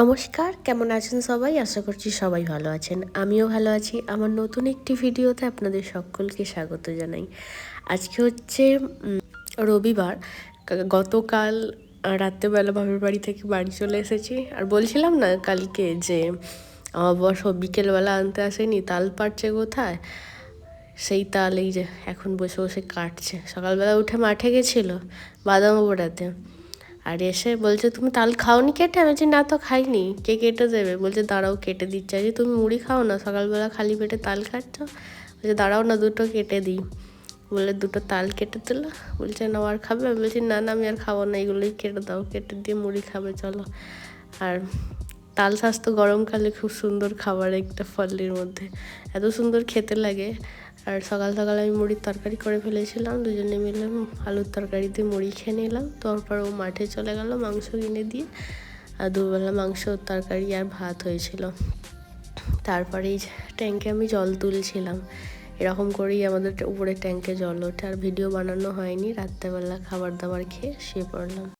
নমস্কার, কেমন আছেন সবাই? আশা করছি সবাই ভালো আছেন। আমিও ভালো আছি। আমার নতুন একটি ভিডিওতে আপনাদের সকলকে স্বাগত জানাই। আজকে হচ্ছে রবিবার। গতকাল রাত্রেবেলা বাপের বাড়ি থেকে বাড়ি চলে এসেছি। আর বলছিলাম না কালকে যে আমার বস বিকেলবেলা আনতে আসেনি, তাল পাড়ছে কোথায়? সেই তাল এই যে এখন বসে বসে কাটছে। সকালবেলা উঠে মাঠে গেছিল বাদাম ওড়াতে আর এসে বলছে, তুমি তাল খাওনি কেটে? আমি বলছি, না তো খাইনি। কে কেটে দেবে? বলছে, দাঁড়াও, কেটে দিচ্ছে। যে তুমি মুড়ি খাও না? সকালবেলা খালি পেটে তাল খাচ্ছ? বলছে, দাঁড়াও না, দুটো কেটে দিই। বলে, দুটো তাল কেটে দিল। বলছে না আর খাবে? আমি বলছি, না না, আমি আর খাব না, এগুলোই কেটে দাও, কেটে দিয়ে মুড়ি খাবে, চলো। আর তাল শাঁস তো গরমকালে খুব সুন্দর খাবার একটা ফলের মধ্যে। এত সুন্দর খেতে লাগে। আর সকাল সকাল আমি মুড়ির তরকারি করে ফেলেছিলাম, দুজনে মিলে আলুর তরকারি দিয়ে মুড়ি খেয়ে নিলাম। তারপর ও মাঠে চলে গেল মাংস কিনে দিয়ে। আর দুবেলা মাংস, তরকারি আর ভাত হয়েছিল। তারপরে এই ট্যাঙ্কে আমি জল তুলছিলাম। এরকম করেই আমাদের উপরে ট্যাঙ্কে জল ওঠে। আর ভিডিও বানানো হয়নি। রাত্রেবেলা খাবার দাবার খেয়ে শুয়ে পড়লাম।